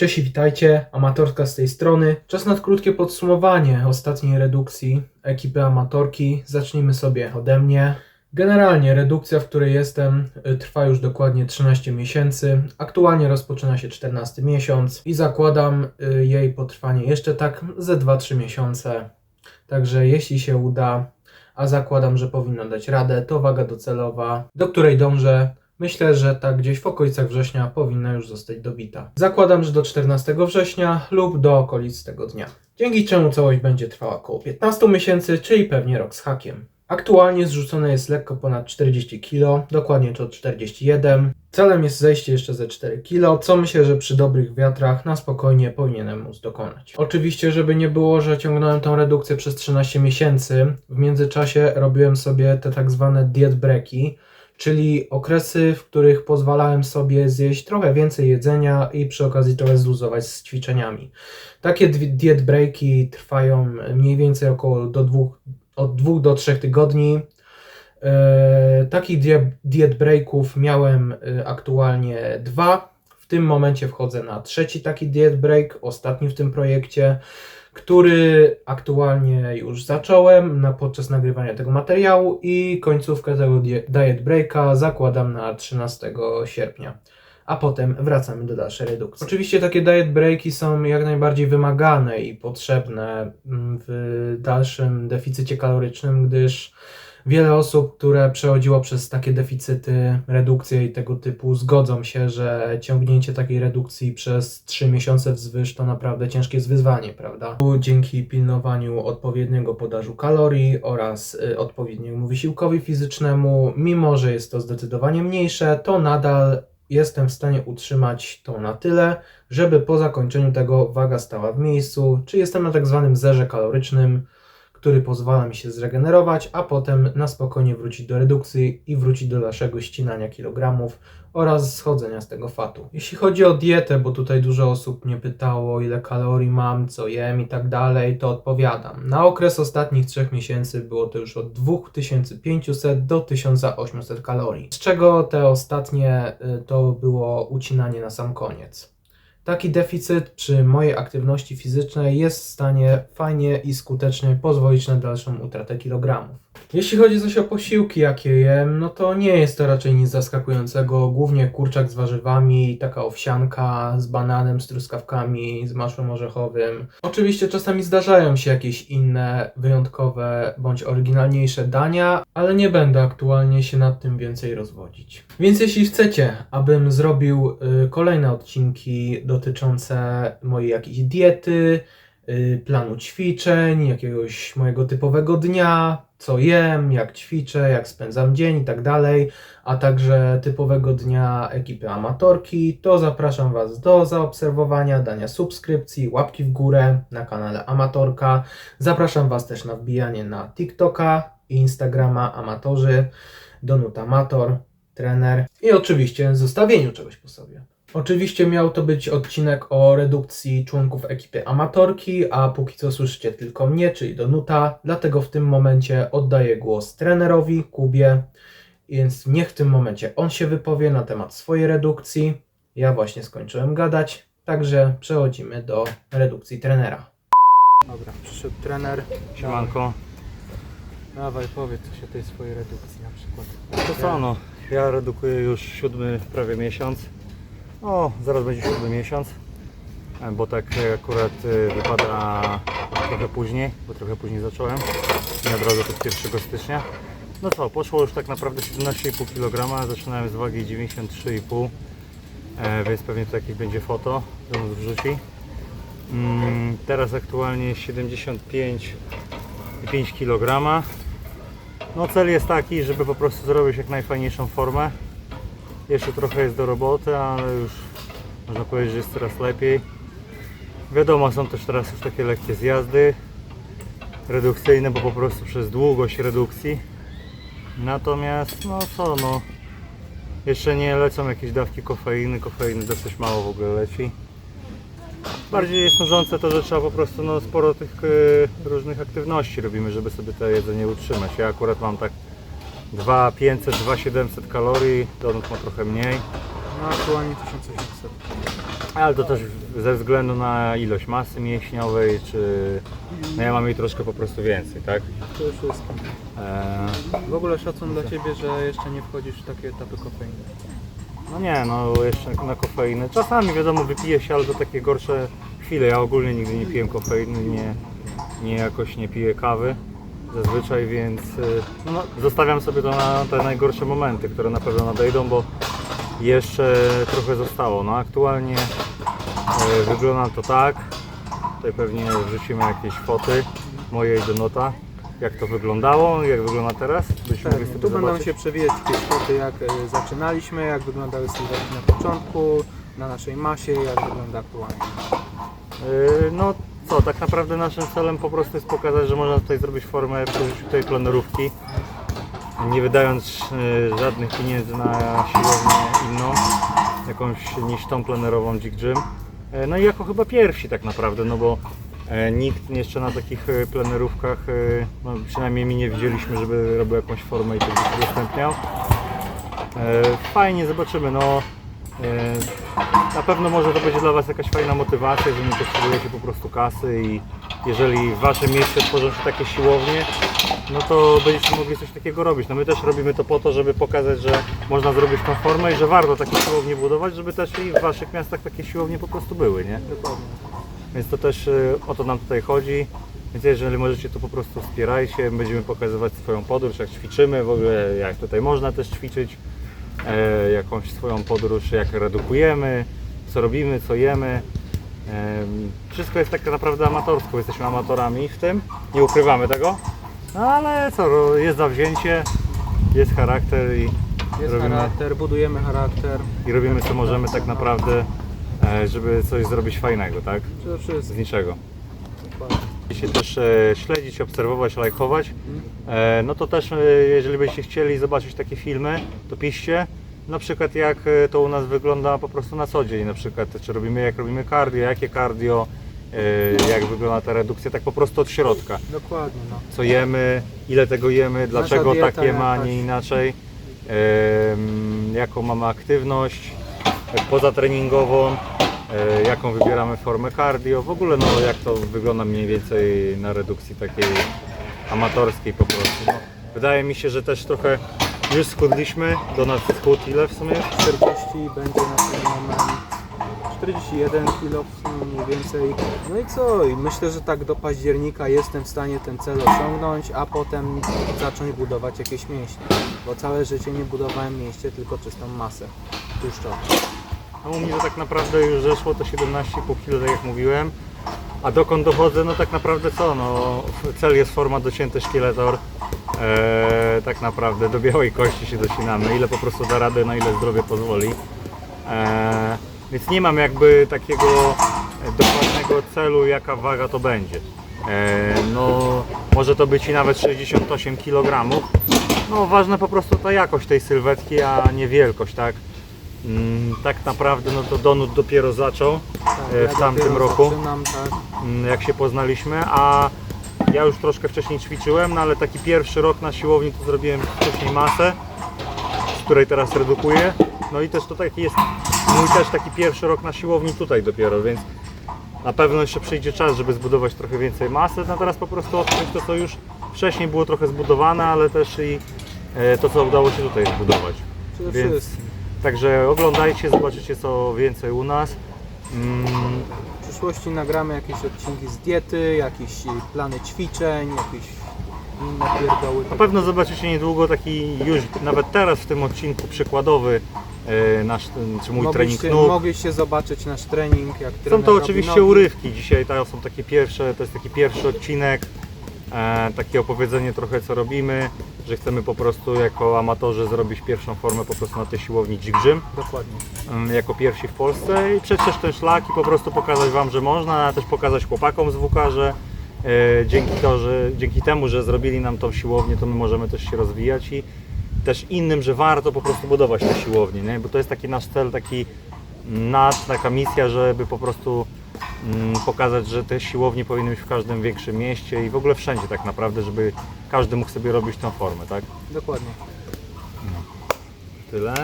Cześć witajcie, amatorka z tej strony. Czas na krótkie podsumowanie ostatniej redukcji ekipy amatorki. Zacznijmy sobie ode mnie. Generalnie redukcja, w której jestem, y, trwa już dokładnie 13 miesięcy. Aktualnie rozpoczyna się 14 miesiąc i zakładam y, jej potrwanie jeszcze tak ze 2-3 miesiące. Także jeśli się uda, a zakładam, że powinno dać radę, to waga docelowa, do której dążę, myślę, że tak gdzieś w okolicach września powinna już zostać dobita. Zakładam, że do 14 września lub do okolic tego dnia. Dzięki czemu całość będzie trwała około 15 miesięcy, czyli pewnie rok z hakiem. Aktualnie zrzucone jest lekko ponad 40 kg, dokładnie to 41. Celem jest zejście jeszcze ze 4 kg, co myślę, że przy dobrych wiatrach na spokojnie powinienem móc dokonać. Oczywiście, żeby nie było, że ciągnąłem tą redukcję przez 13 miesięcy, w międzyczasie robiłem sobie te tak zwane diet breaki, czyli okresy, w których pozwalałem sobie zjeść trochę więcej jedzenia i przy okazji trochę zluzować z ćwiczeniami. Takie diet breaki trwają mniej więcej około do dwóch, od 2 do 3 tygodni. E, takich die- diet breaków miałem e, aktualnie dwa. Tym momencie wchodzę na trzeci taki diet break, ostatni w tym projekcie, który aktualnie już zacząłem na, podczas nagrywania tego materiału i końcówkę tego die- diet breaka zakładam na 13 sierpnia. A potem wracamy do dalszej redukcji. Oczywiście takie diet breaki są jak najbardziej wymagane i potrzebne mm, w dalszym deficycie kalorycznym, gdyż Wiele osób, które przechodziło przez takie deficyty, redukcje i tego typu, zgodzą się, że ciągnięcie takiej redukcji przez 3 miesiące wzwyż to naprawdę ciężkie wyzwanie, prawda? Dzięki pilnowaniu odpowiedniego podażu kalorii oraz y, odpowiedniemu wysiłkowi fizycznemu, mimo że jest to zdecydowanie mniejsze, to nadal jestem w stanie utrzymać to na tyle, żeby po zakończeniu tego waga stała w miejscu, czy jestem na tak zwanym zerze kalorycznym, który pozwala mi się zregenerować, a potem na spokojnie wrócić do redukcji i wrócić do dalszego ścinania kilogramów oraz schodzenia z tego fatu. Jeśli chodzi o dietę, bo tutaj dużo osób mnie pytało, ile kalorii mam, co jem i tak dalej, to odpowiadam. Na okres ostatnich 3 miesięcy było to już od 2500 do 1800 kalorii, z czego te ostatnie y, to było ucinanie na sam koniec. Taki deficyt przy mojej aktywności fizycznej jest w stanie fajnie i skutecznie pozwolić na dalszą utratę kilogramów. Jeśli chodzi zaś o posiłki, jakie jem, no to nie jest to raczej nic zaskakującego. Głównie kurczak z warzywami, taka owsianka z bananem, z truskawkami, z masłem orzechowym. Oczywiście czasami zdarzają się jakieś inne, wyjątkowe bądź oryginalniejsze dania, ale nie będę aktualnie się nad tym więcej rozwodzić. Więc jeśli chcecie, abym zrobił y, kolejne odcinki dotyczące mojej jakiejś diety, planu ćwiczeń, jakiegoś mojego typowego dnia, co jem, jak ćwiczę, jak spędzam dzień i tak dalej, a także typowego dnia ekipy amatorki, to zapraszam Was do zaobserwowania, dania subskrypcji, łapki w górę na kanale Amatorka. Zapraszam Was też na wbijanie na TikToka i Instagrama Amatorzy, Donut Amator, trener i oczywiście zostawieniu czegoś po sobie. Oczywiście miał to być odcinek o redukcji członków ekipy amatorki, a póki co słyszycie tylko mnie, czyli Donuta, dlatego w tym momencie oddaję głos trenerowi, Kubie, więc niech w tym momencie on się wypowie na temat swojej redukcji. Ja właśnie skończyłem gadać, także przechodzimy do redukcji trenera. Dobra, przyszedł trener. Siemanko. Dawaj, powiedz coś o tej swojej redukcji na przykład. To co no, ja redukuję już siódmy prawie miesiąc. O, zaraz będzie siódmy miesiąc. E, Bo tak e, akurat e, wypada trochę później, bo trochę później zacząłem. Nie od razu od 1 stycznia. No co, poszło już tak naprawdę 17,5 kg. Zaczynałem z wagi 93,5 e, więc pewnie to jakieś będzie foto, on wrzuci. Mm, teraz aktualnie 75,5 kg. No cel jest taki, żeby po prostu zrobić jak najfajniejszą formę. Jeszcze trochę jest do roboty, ale już można powiedzieć, że jest coraz lepiej. Wiadomo, są też teraz już takie lekkie zjazdy redukcyjne, bo po prostu przez długość redukcji. Natomiast, no co, no jeszcze nie lecą jakieś dawki kofeiny, kofeiny dosyć mało w ogóle leci. Bardziej jest nużące to, że trzeba po prostu no, sporo tych e, różnych aktywności robimy, żeby sobie to jedzenie utrzymać. Ja akurat mam tak 2500, 2700 kalorii, Donut ma trochę mniej. No aktualnie 1800. Ale to też ze względu na ilość masy mięśniowej, czy no ja mam jej troszkę po prostu więcej, tak? To już wszystko. Eee, W ogóle szacun dla Ciebie, że jeszcze nie wchodzisz w takie etapy kofeiny. no nie, no jeszcze na kofeinę. Czasami wiadomo wypije się, ale to takie gorsze chwile. Ja ogólnie nigdy nie piłem kofeiny, nie, nie jakoś nie piję kawy zazwyczaj, więc no, no, zostawiam sobie to na te najgorsze momenty, które na pewno nadejdą, bo jeszcze trochę zostało. No aktualnie y, wygląda to tak. Tutaj pewnie wrzucimy jakieś foty mojej do nota. Jak to wyglądało, jak wygląda teraz? Byśmy mogli sobie tu będą zobaczyć. się przewijać jakieś foty, jak e, zaczynaliśmy, jak wyglądały sylwetki na początku, na naszej masie, jak wygląda aktualnie. Yy, No co, tak naprawdę naszym celem po prostu jest pokazać, że można tutaj zrobić formę przy użyciu tej plenerówki, nie wydając yy, żadnych pieniędzy na siłownię inną, jakąś niż tą plenerową Jig Gym. Yy, No i jako chyba pierwsi tak naprawdę, no bo e, nikt jeszcze na takich e, plenerówkach, e, no przynajmniej mi nie widzieliśmy, żeby robił jakąś formę i to udostępniał. E, Fajnie, zobaczymy. No, e, na pewno może to będzie dla Was jakaś fajna motywacja, że nie potrzebujecie po prostu kasy i jeżeli w Waszym mieście tworzą się takie siłownie, no to będziecie mogli coś takiego robić. No my też robimy to po to, żeby pokazać, że można zrobić tą formę i że warto takie siłownie budować, żeby też i w Waszych miastach takie siłownie po prostu były, nie? Dokładnie. Więc to też y, o to nam tutaj chodzi. Więc jeżeli możecie, to po prostu wspierajcie. Będziemy pokazywać swoją podróż, jak ćwiczymy, w ogóle jak tutaj można też ćwiczyć. E, jakąś swoją podróż, jak redukujemy, co robimy, co jemy. Em, Wszystko jest tak naprawdę amatorsko, jesteśmy amatorami w tym, nie ukrywamy tego. No ale co, jest zawzięcie, jest charakter i Jest robimy, charakter, budujemy charakter, i robimy co możemy tak naprawdę, e, żeby coś zrobić fajnego, tak? przede Z wszystkim. niczego. Dokładnie. Jeśli też e, śledzić, obserwować, lajkować, e, no to też e, jeżeli byście chcieli zobaczyć takie filmy, to piszcie. Na przykład jak e, to u nas wygląda po prostu na co dzień, na przykład czy robimy, jak robimy cardio, jakie cardio, e, jak wygląda ta redukcja, tak po prostu od środka. Dokładnie, no. Co jemy, ile tego jemy, dlaczego dieta tak jemy, a jakaś. nie inaczej, jaką mamy aktywność pozatreningową, jaką wybieramy formę cardio, w ogóle no jak to wygląda mniej więcej na redukcji takiej amatorskiej po prostu. No, wydaje mi się, że też trochę już schudliśmy, do nas schód ile w sumie? 40 będzie na ten moment. 41 kg mniej więcej. No i co? I myślę, że tak do października jestem w stanie ten cel osiągnąć, a potem zacząć budować jakieś mięśnie. Bo całe życie nie budowałem mięśnie, tylko czystą masę tłuszczową. No u mnie tak naprawdę już zeszło to 17,5 kg, tak jak mówiłem. A dokąd dochodzę, no tak naprawdę co, no cel jest forma docięty szkieletor. Eee, tak naprawdę do białej kości się docinamy, ile po prostu da radę, na ile zdrowie pozwoli. Eee, więc nie mam jakby takiego dokładnego celu, jaka waga to będzie. Eee, no może to być i nawet 68 kg. No ważne po prostu ta jakość tej sylwetki, a nie wielkość, tak? Mm, tak naprawdę no to Donut dopiero zaczął Tak, e, w tamtym roku, tak. mm, jak się poznaliśmy, a ja już troszkę wcześniej ćwiczyłem, no ale taki pierwszy rok na siłowni to zrobiłem wcześniej masę, z której teraz redukuję. No i też to taki jest mój też taki pierwszy rok na siłowni tutaj dopiero, więc na pewno jeszcze przyjdzie czas, żeby zbudować trochę więcej masy. No teraz po prostu odkryć to, co już wcześniej było trochę zbudowane, ale też i e, to, co udało się tutaj zbudować. Więc. Także oglądajcie, zobaczycie co więcej u nas. Mm, W przyszłości nagramy jakieś odcinki z diety, jakieś plany ćwiczeń, jakieś inne pierdoły. na pewno zobaczycie niedługo taki już nawet teraz w tym odcinku przykładowy e, nasz, ten, czy mój trening mogliście, nóg. mogliście zobaczyć nasz trening, jak Są trener to robi oczywiście nogi. urywki. Dzisiaj to są takie pierwsze, to jest taki pierwszy odcinek. E, takie opowiedzenie trochę co robimy, że chcemy po prostu jako amatorzy zrobić pierwszą formę po prostu na tej siłowni Jig Gym. Dokładnie. jako pierwsi w Polsce i przecież ten szlak i po prostu pokazać Wam, że można, a też pokazać chłopakom z WK, że e, dzięki, to, że, dzięki temu, że zrobili nam tą siłownię, to my możemy też się rozwijać i też innym, że warto po prostu budować te siłownie, nie? bo to jest taki nasz cel, taki nasz, taka misja, żeby po prostu pokazać, że te siłownie powinny być w każdym większym mieście i w ogóle wszędzie tak naprawdę, żeby każdy mógł sobie robić tą formę, tak? Dokładnie. Tyle.